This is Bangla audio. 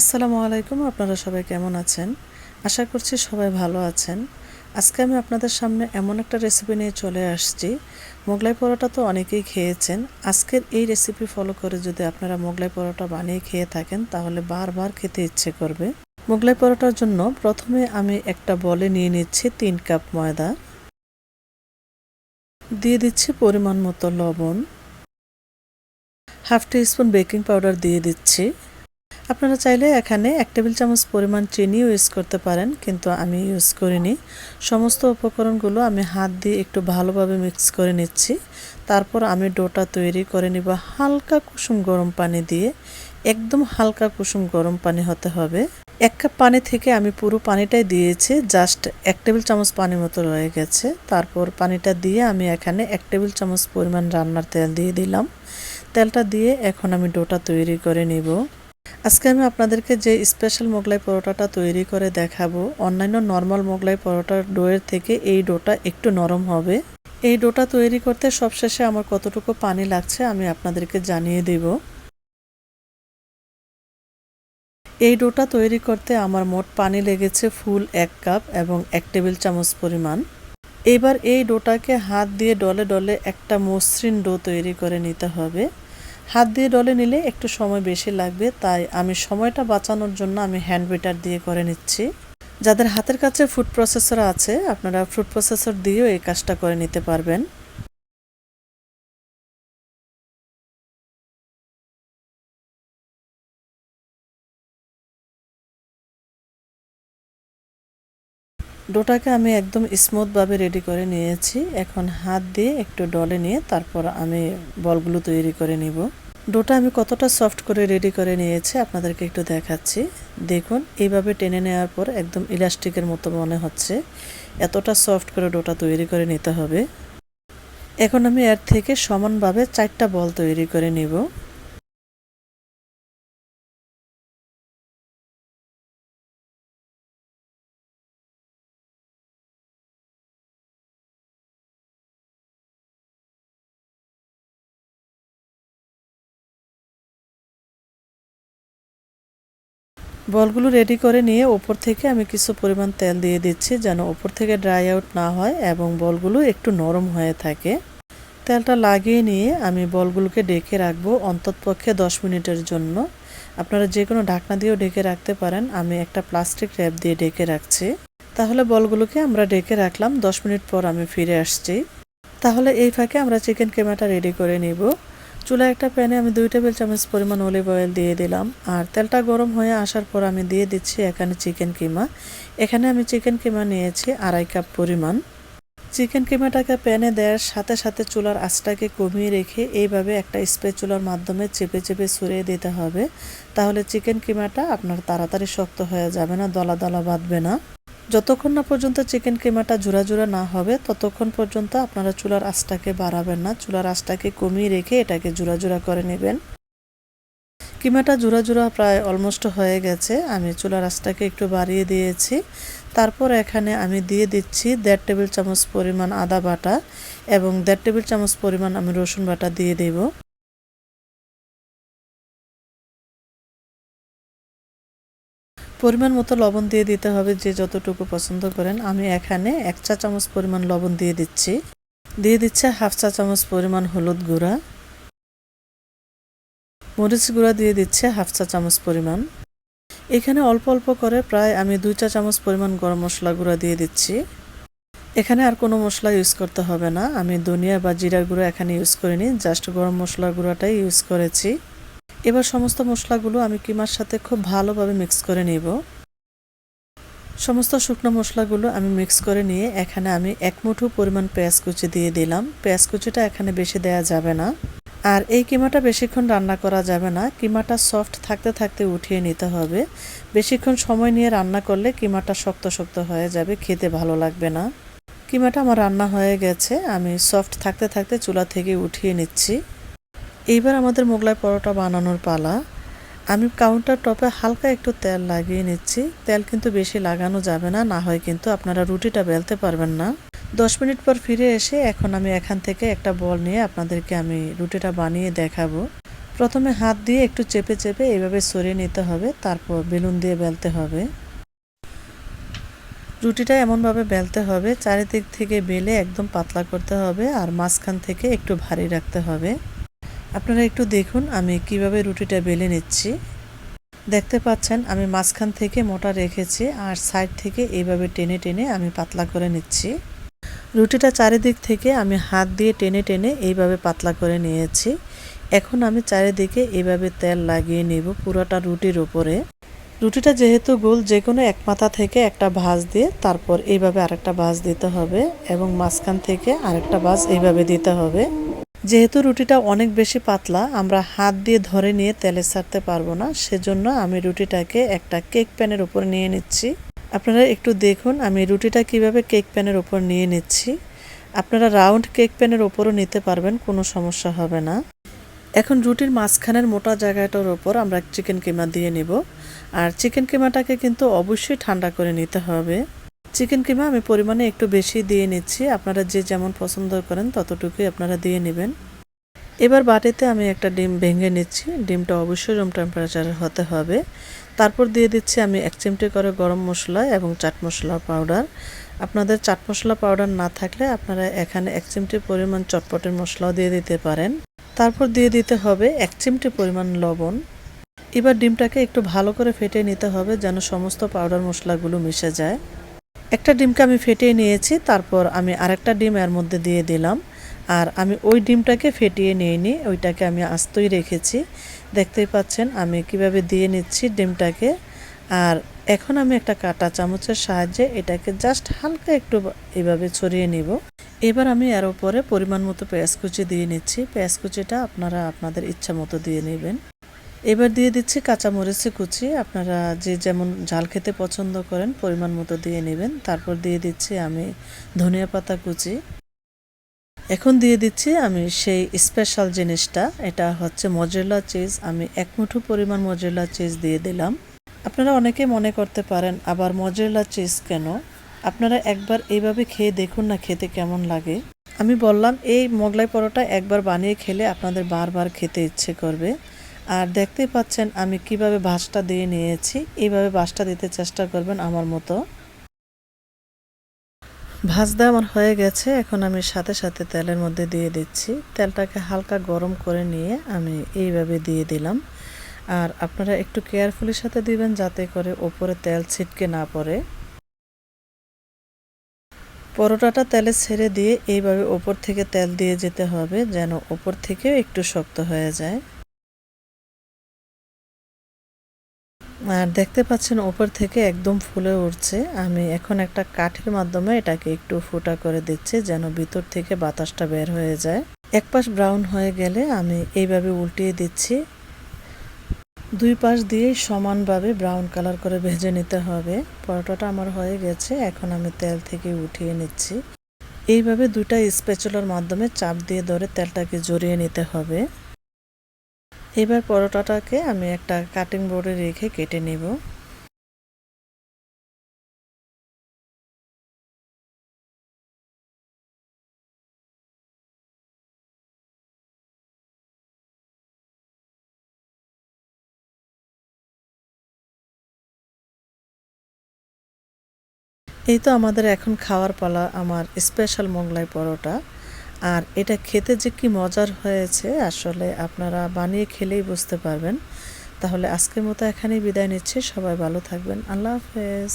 আসসালামু আলাইকুম, আপনারা সবাই কেমন আছেন? আশা করছি সবাই ভালো আছেন। আজকে আমি আপনাদের সামনে এমন একটা রেসিপি নিয়ে চলে আসছি। মোগলাই পরোটা তো অনেকেই খেয়েছেন। আজকের এই রেসিপি ফলো করে যদি আপনারা মোগলাই পরোটা বানিয়ে খেয়ে থাকেন, তাহলে বারবার খেতে ইচ্ছে করবে। মোগলাই পরোটার জন্য প্রথমে আমি একটা বলে নিয়ে নিচ্ছি তিন কাপ ময়দা। দিয়ে দিচ্ছি পরিমাণ মতো লবণ। Half teaspoon baking powder দিয়ে দিচ্ছি। আপনারা চাইলে এখানে এক টেবিল চামচ পরিমাণ চিনিও ইউজ করতে পারেন, কিন্তু আমি ইউজ করিনি। সমস্ত উপকরণগুলো আমি হাত দিয়ে একটু ভালোভাবে মিক্স করে নিচ্ছি। তারপর আমি ডোটা তৈরি করে নিব হালকা কুসুম গরম পানি দিয়ে। একদম হালকা কুসুম গরম পানি হতে হবে। এক কাপ পানি থেকে আমি পুরো পানিটাই দিয়েছি, জাস্ট এক টেবিল চামচ পানি মতো রয়ে গেছে। তারপর পানিটা দিয়ে আমি এখানে এক টেবিল চামচ পরিমাণ রান্নার তেল দিয়ে দিলাম। তেলটা দিয়ে এখন আমি ডোটা তৈরি করে নিব। আজকে আমি আপনাদেরকে যে স্পেশাল মোগলাই পরোটাটা তৈরি করে দেখাবো, অন্যান্য নর্মাল মোগলাই পরোটার ডোয়ের থেকে এই ডোটা একটু নরম হবে। এই ডোটা তৈরি করতে সবশেষে আমার কতটুকু পানি লাগছে আমি আপনাদেরকে জানিয়ে দেব। এই ডোটা তৈরি করতে আমার মোট পানি লেগেছে ফুল এক কাপ এবং এক টেবিল চামচ পরিমাণ। এবার এই ডোটাকে হাত দিয়ে ডলে ডলে একটা মসৃণ ডো তৈরি করে নিতে হবে। হাত দিয়ে ডলে নিলে একটু সময় বেশি লাগবে, তাই আমি সময়টা বাঁচানোর জন্য আমি হ্যান্ড বিটার দিয়ে করে নিচ্ছি। যাদের হাতের কাছে ফুড প্রসেসর আছে, আপনারা ফুড প্রসেসর দিয়েও এই কাজটা করে নিতে পারবেন। ডোটাকে আমি একদম স্মুথভাবে রেডি করে নিয়েছি। এখন হাত দিয়ে একটু ডলে নিয়ে তারপর আমি বলগুলো তৈরি করে নিব। ডোটা আমি কতটা সফট করে রেডি করে নিয়েছি আপনাদেরকে একটু দেখাচ্ছি। দেখুন, এইভাবে টেনে নেওয়ার পর একদম ইলাস্টিকের মতো মনে হচ্ছে। এতটা সফট করে ডোটা তৈরি করে নিতে হবে। এখন আমি এর থেকে সমানভাবে চারটা বল তৈরি করে নিব। বলগুলো রেডি করে নিয়ে ওপর থেকে আমি কিছু পরিমাণ তেল দিয়ে দিচ্ছি যেন ওপর থেকে ড্রাই আউট না হয় এবং বলগুলো একটু নরম হয়ে থাকে। তেলটা লাগিয়ে নিয়ে আমি বলগুলোকে ডেকে রাখব অন্ততপক্ষে দশ মিনিটের জন্য। আপনারা যে কোনো ঢাকনা দিয়েও ডেকে রাখতে পারেন, আমি একটা প্লাস্টিক র্যাপ দিয়ে ডেকে রাখছি। তাহলে বলগুলোকে আমরা ডেকে রাখলাম, দশ মিনিট পর আমি ফিরে আসছি। তাহলে এই ফাঁকে আমরা চিকেন কেমাটা রেডি করে নিব। চুলা একটা প্যানে আমি দুই টেবিল চামচ পরিমাণ অলিভ অয়েল দিয়ে দিলাম। আর তেলটা গরম হয়ে আসার পর আমি দিয়ে দিচ্ছি এখানে চিকেন কিমা। এখানে আমি চিকেন কিমা নিয়েছি আড়াই কাপ পরিমাণ। চিকেন কিমাটাকে প্যানে দেওয়ার সাথে সাথে চুলার আঁচটাকে কমিয়ে রেখে এইভাবে একটা স্প্রে চুলার মাধ্যমে চেপে চেপে ছড়িয়ে দিতে হবে। তাহলে চিকেন কিমাটা আপনার তাড়াতাড়ি শক্ত হয়ে যাবে না দলা দলা বাঁধবে না। যতক্ষণ না পর্যন্ত চিকেন কিমাটা জোড়া জোড়া না হবে, ততক্ষণ পর্যন্ত আপনারা চুলার আঁচটাকে বাড়াবেন না। চুলার আঁচটাকে কমিয়ে রেখে এটাকে জোড়া জোড়া করে নেবেন। কিমাটা জোড়া জোড়া প্রায় অলমোস্ট হয়ে গেছে। আমি চুলার আঁচটাকে একটু বাড়িয়ে দিয়েছি। তারপর এখানে আমি দিয়ে দিচ্ছি দেড় টেবিল চামচ পরিমাণ আদা বাটা এবং দেড় টেবিল চামচ পরিমাণ আমি রসুন বাটা দিয়ে দেবো। পরিমাণ মতো লবণ দিয়ে দিতে হবে যে যতটুকু পছন্দ করেন। আমি এখানে এক চা চামচ পরিমাণ লবণ দিয়ে দিচ্ছি। দিয়ে দিচ্ছে হাফ চা চামচ পরিমাণ হলুদ গুঁড়া। মরিচ গুঁড়া দিয়ে দিচ্ছে হাফ চা চামচ পরিমাণ। এখানে অল্প অল্প করে প্রায় আমি দুই চা চামচ পরিমাণ গরম মশলা গুঁড়া দিয়ে দিচ্ছি। এখানে আর কোনো মশলা ইউজ করতে হবে না। আমি ধনিয়া বা জিরা গুঁড়ো এখানে ইউজ করিনি, জাস্ট গরম মশলা গুঁড়াটাই ইউজ করেছি। এবার সমস্ত মশলাগুলো আমি কিমার সাথে খুব ভালোভাবে মিক্স করে নিব। সমস্ত শুকনো মশলাগুলো আমি মিক্স করে নিয়ে এখানে আমি এক মুঠো পরিমাণ পেঁয়াজ কুচি দিয়ে দিলাম। পেঁয়াজ কুচিটা এখানে বেশি দেয়া যাবে না। আর এই কিমাটা বেশিক্ষণ রান্না করা যাবে না। কিমাটা সফট থাকতে থাকতে উঠিয়ে নিতে হবে। বেশিক্ষণ সময় নিয়ে রান্না করলে কিমাটা শক্ত শক্ত হয়ে যাবে, খেতে ভালো লাগবে না। কিমাটা আমার রান্না হয়ে গেছে। আমি সফট থাকতে থাকতে চুলা থেকে উঠিয়ে নিচ্ছি। এইবার আমাদের মোগলাই পরোটা বানানোর পালা। আমি কাউন্টার টপে হালকা একটু তেল লাগিয়ে নিচ্ছি। তেল কিন্তু বেশি লাগানো যাবে না না হয় কিন্তু আপনারা রুটিটা বেলতে পারবেন না। দশ মিনিট পর ফিরে এসে এখন আমি এখান থেকে একটা বল নিয়ে আপনাদেরকে আমি রুটিটা বানিয়ে দেখাবো। প্রথমে হাত দিয়ে একটু চেপে চেপে এইভাবে সরিয়ে নিতে হবে, তারপর বেলুন দিয়ে বেলতে হবে। রুটিটা এমনভাবে বেলতে হবে, চারিদিক থেকে বেলে একদম পাতলা করতে হবে আর মাঝখান থেকে একটু ভারী রাখতে হবে। আপনারা একটু দেখুন, আমি কীভাবে রুটিটা বেলে নিচ্ছি। দেখতে পাচ্ছেন, আমি মাঝখান থেকে মোটা রেখেছি আর সাইড থেকে এইভাবে টেনে টেনে আমি পাতলা করে নিচ্ছি। রুটিটা চারিদিক থেকে আমি হাত দিয়ে টেনে টেনে এইভাবে পাতলা করে নিয়েছি। এখন আমি চারিদিকে এইভাবে তেল লাগিয়ে নেব পুরোটা রুটির ওপরে রুটিটা যেহেতু গোল, যে কোনো এক মাথা থেকে একটা ভাঁজ দিয়ে তারপর এইভাবে আরেকটা ভাঁজ দিতে হবে এবং মাঝখান থেকে আরেকটা ভাঁজ এইভাবে দিতে হবে। যেহেতু রুটিটা অনেক বেশি পাতলা, আমরা হাত দিয়ে ধরে নিয়ে তেলে ছাড়তে পারব না, সেজন্য আমি রুটিটাকে একটা কেক প্যানের উপর নিয়ে নিচ্ছি। আপনারা একটু দেখুন আমি রুটিটা কীভাবে কেক প্যানের উপর নিয়ে নিচ্ছি। আপনারা রাউন্ড কেক প্যানের ওপরও নিতে পারবেন, কোনো সমস্যা হবে না। এখন রুটির মাঝখানের মোটা জায়গাটার ওপর আমরা চিকেন কিমা দিয়ে নেব। আর চিকেন কিমাটাকে কিন্তু অবশ্যই ঠান্ডা করে নিতে হবে। চিকেন কিমা আমি পরিমাণে একটু বেশি দিয়ে নিচ্ছি। আপনারা যে যেমন পছন্দ করেন ততটুকুই আপনারা দিয়ে নেবেন। এবার বাটিতে আমি একটা ডিম ভেঙে নিচ্ছি। ডিমটা অবশ্যই রুম টেম্পারেচারে হতে হবে। তারপর দিয়ে দিচ্ছি আমি এক চিমটি করে গরম মশলা এবং চাট মশলা পাউডার আপনাদের চাট মশলা পাউডার না থাকলে আপনারা এখানে এক চিমটি পরিমাণ চটপটের মশলাও দিয়ে দিতে পারেন। তারপর দিয়ে দিতে হবে এক চিমটি পরিমাণ লবণ। এবার ডিমটাকে একটু ভালো করে ফেটে নিতে হবে যেন সমস্ত পাউডার মশলাগুলো মিশে যায়। একটা ডিমকে আমি ফেটিয়ে নিয়েছি, তারপর আমি আরেকটা ডিম এর মধ্যে দিয়ে দিলাম। আর আমি ওই ডিমটাকে ফেটিয়ে নিয়ে নিই ওইটাকে আমি আস্তই রেখেছি। দেখতেই পাচ্ছেন, আমি কীভাবে দিয়ে নিচ্ছি ডিমটাকে। আর এখন আমি একটা কাটা চামচের সাহায্যে এটাকে জাস্ট হালকা একটু এভাবে ছড়িয়ে নিব। এবার আমি এর উপরে পরিমাণ মতো পেঁয়াজ কুচি দিয়ে নিচ্ছি। পেঁয়াজ কুচিটা আপনারা আপনাদের ইচ্ছা মতো দিয়ে নেবেন। এবার দিয়ে দিচ্ছি কাঁচামরিচি কুচি। আপনারা যে যেমন ঝাল খেতে পছন্দ করেন, পরিমাণ মতো দিয়ে নেবেন। তারপর দিয়ে দিচ্ছি আমি ধনিয়া পাতা কুচি। এখন দিয়ে দিচ্ছি আমি সেই স্পেশাল জিনিসটা। এটা হচ্ছে মজরেলা চিজ আমি এক মুঠো পরিমাণ মজরেলা চিজ দিয়ে দিলাম। আপনারা অনেকে মনে করতে পারেন, আবার মজরেলা চিজ কেন? আপনারা একবার এইভাবে খেয়ে দেখুন না খেতে কেমন লাগে। আমি বললাম, এই মোগলাই পরোটা একবার বানিয়ে খেলে আপনাদের বারবার খেতে ইচ্ছে করবে। আর দেখতেই পাচ্ছেন, আমি কীভাবে ভাঁজটা দিয়ে নিয়েছি। এইভাবে বাঁশটা দিতে চেষ্টা করবেন আমার মতো। ভাজতে আমার হয়ে গেছে, এখন আমি সাথে সাথে তেলের মধ্যে দিয়ে দিচ্ছি। তেলটাকে হালকা গরম করে নিয়ে আমি এইভাবে দিয়ে দিলাম। আর আপনারা একটু কেয়ারফুলির সাথে দিবেন, যাতে করে ওপরে তেল ছিটকে না পড়ে। পরোটাটা তেলে ছেড়ে দিয়ে এইভাবে ওপর থেকে তেল দিয়ে যেতে হবে, যেন ওপর থেকেও একটু শক্ত হয়ে যায়। আর দেখতে পাচ্ছেন ওপর থেকে একদম ফুলে উঠছে। আমি এখন একটা কাঠের মাধ্যমে এটাকে একটু ফুটা করে দিচ্ছি যেন ভিতর থেকে বাতাসটা বের হয়ে যায়। এক পাশ ব্রাউন হয়ে গেলে আমি এইভাবে উল্টিয়ে দিচ্ছি। দুই পাশ দিয়ে সমানভাবে ব্রাউন কালার করে ভেজে নিতে হবে। পরোটাটা আমার হয়ে গেছে, এখন আমি তেল থেকে উঠিয়ে নিচ্ছি। এইভাবে দুইটা স্পেচুলার মাধ্যমে চাপ দিয়ে ধরে তেলটাকে জড়িয়ে নিতে হবে। এবার পরোটাটাকে আমি একটা কাটিং বোর্ডে রেখে কেটে নেব। এই তো আমাদের এখন খাওয়ার পালা, আমার স্পেশাল মোগলাই পরোটা। আর এটা খেতে যে কি মজার হয়েছে আসলে আপনারা বানিয়ে খেলেই বুঝতে পারবেন। তাহলে আজকের মতো এখানেই বিদায় নিচ্ছি, সবাই ভালো থাকবেন। আল্লাহ হাফেজ।